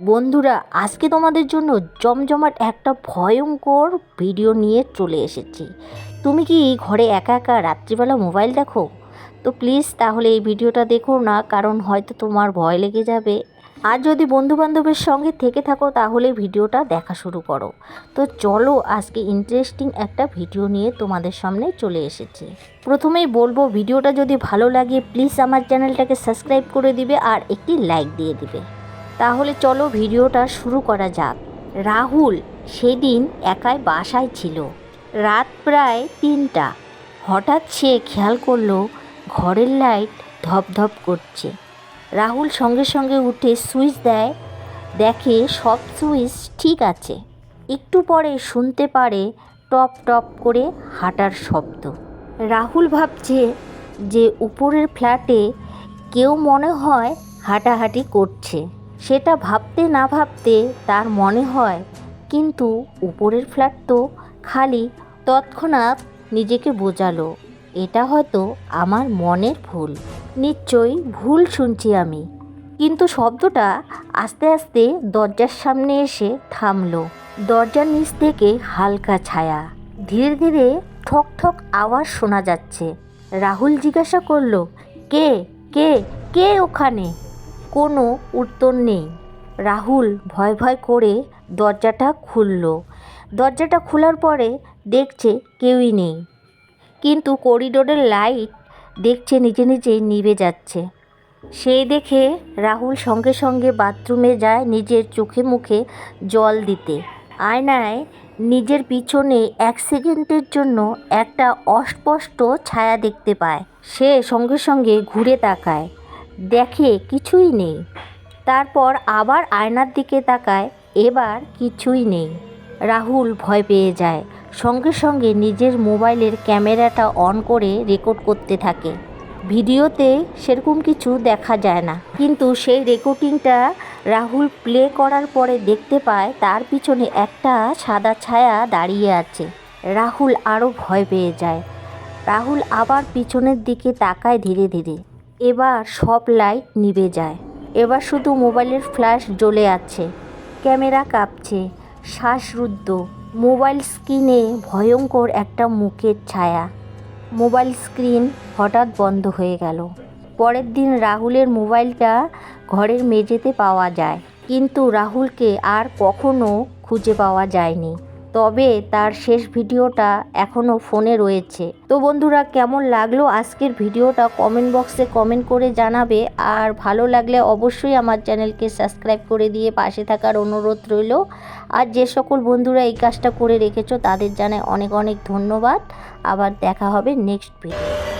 বন্ধুরা, আজকে তোমাদের জন্য জমজমাট একটা ভয়ঙ্কর ভিডিও নিয়ে চলে এসেছি। তুমি কি ঘরে একা একা রাত্রিবেলা মোবাইল দেখো? তো প্লিজ তাহলে এই ভিডিওটা দেখো না, কারণ হয়তো তোমার ভয় লেগে যাবে। আর যদি বন্ধুবান্ধবের সঙ্গে থেকে থাকো, তাহলে ভিডিওটা দেখা শুরু করো। তো চলো আজকে ইন্টারেস্টিং একটা ভিডিও নিয়ে তোমাদের সামনে চলে এসেছি। প্রথমেই বলব ভিডিওটা যদি ভালো লাগে প্লিজ আমার চ্যানেলটাকে সাবস্ক্রাইব করে দিবে আর একটি লাইক দিয়ে দিবে। তাহলে চলো ভিডিওটা শুরু করা যাক। রাহুল সেদিন একাই বাসায় ছিল। রাত প্রায় তিনটা। হঠাৎ সে খেয়াল করল, ঘরের লাইট ধপধপ করছে। রাহুল সঙ্গে সঙ্গে উঠে সুইচ দেয়, দেখে সব সুইচ ঠিক আছে। একটু পরে শুনতে পারে টপ টপ করে হাঁটার শব্দ। রাহুল ভাবছে যে উপরের ফ্ল্যাটে কেউ মনে হয় হাঁটাহাঁটি করছে। সেটা ভাবতে না ভাবতে তার মনে হয়, কিন্তু উপরের ফ্ল্যাট তো খালি তৎক্ষণাৎ নিজেকে বোঝালো। এটা হয়তো আমার মনের ভুল। নিশ্চয়ই ভুল শুনছি আমি। কিন্তু শব্দটা আস্তে আস্তে দরজার সামনে এসে থামলো। দরজার নিচ থেকে হালকা ছায়া। ধীরে ধীরে ঠক ঠক আওয়াজ শোনা যাচ্ছে। রাহুল জিজ্ঞাসা করল, কে? কে? কে ওখানে? কোনো উত্তর নেই। রাহুল ভয় ভয় করে দরজাটা খুলল। দরজাটা খোলার পরে দেখছে কেউই নেই। কিন্তু করিডোরের লাইট দেখছে নিজে নিজেই নিভে যাচ্ছে। সেই দেখে রাহুল সঙ্গে সঙ্গে বাথরুমে যায় নিজের চোখে মুখে জল দিতে। আয়নায় নিজের পিছনে এক সেকেন্ডের জন্য একটা অস্পষ্ট ছায়া দেখতে পায়। সে সঙ্গে সঙ্গে ঘুরে তাকায়। দেখে কিছুই নেই। তারপর আবার আয়নার দিকে তাকায়, এবার কিছুই নেই। রাহুল ভয় পেয়ে যায়। সঙ্গে সঙ্গে নিজের মোবাইলের ক্যামেরাটা অন করে রেকর্ড করতে থাকে। ভিডিওতে সেরকম কিছু দেখা যায় না। কিন্তু সেই রেকর্ডিংটা রাহুল প্লে করার পরে দেখতে পায়, তার পিছনে একটা সাদা ছায়া দাঁড়িয়ে আছে। রাহুল আরও ভয় পেয়ে যায়। রাহুল আবার পিছনের দিকে তাকায় ধীরে ধীরে। এবার সব লাইট নিভে যায়। এবার শুধু মোবাইলের ফ্ল্যাশ জ্বলে আছে। ক্যামেরা কাঁপছে। শ্বাসরুদ্ধ। মোবাইল স্ক্রিনে ভয়ঙ্কর একটা মুখের ছায়া। মোবাইল স্ক্রিন হঠাৎ বন্ধ হয়ে গেল। পরের দিন রাহুলের মোবাইলটা ঘরের মেঝেতে পাওয়া যায়। কিন্তু রাহুলকে আর কখনো খুঁজে পাওয়া যায়নি। তবে তার শেষ ভিডিওটা এখনও ফোনে রয়েছে। তো বন্ধুরা, কেমন লাগল আজকের ভিডিওটা? কমেন্ট বক্সে কমেন্ট করে জানাবে। আর ভালো লাগলে অবশ্যই আমার চ্যানেলকে সাবস্ক্রাইব করে দিয়ে পাশে থাকার অনুরোধ রইল। আর যে সকল বন্ধুরা এই কাজটা করে রেখেছো, তাদের জানায় অনেক অনেক ধন্যবাদ। আবার দেখা হবে নেক্সট ভিডিও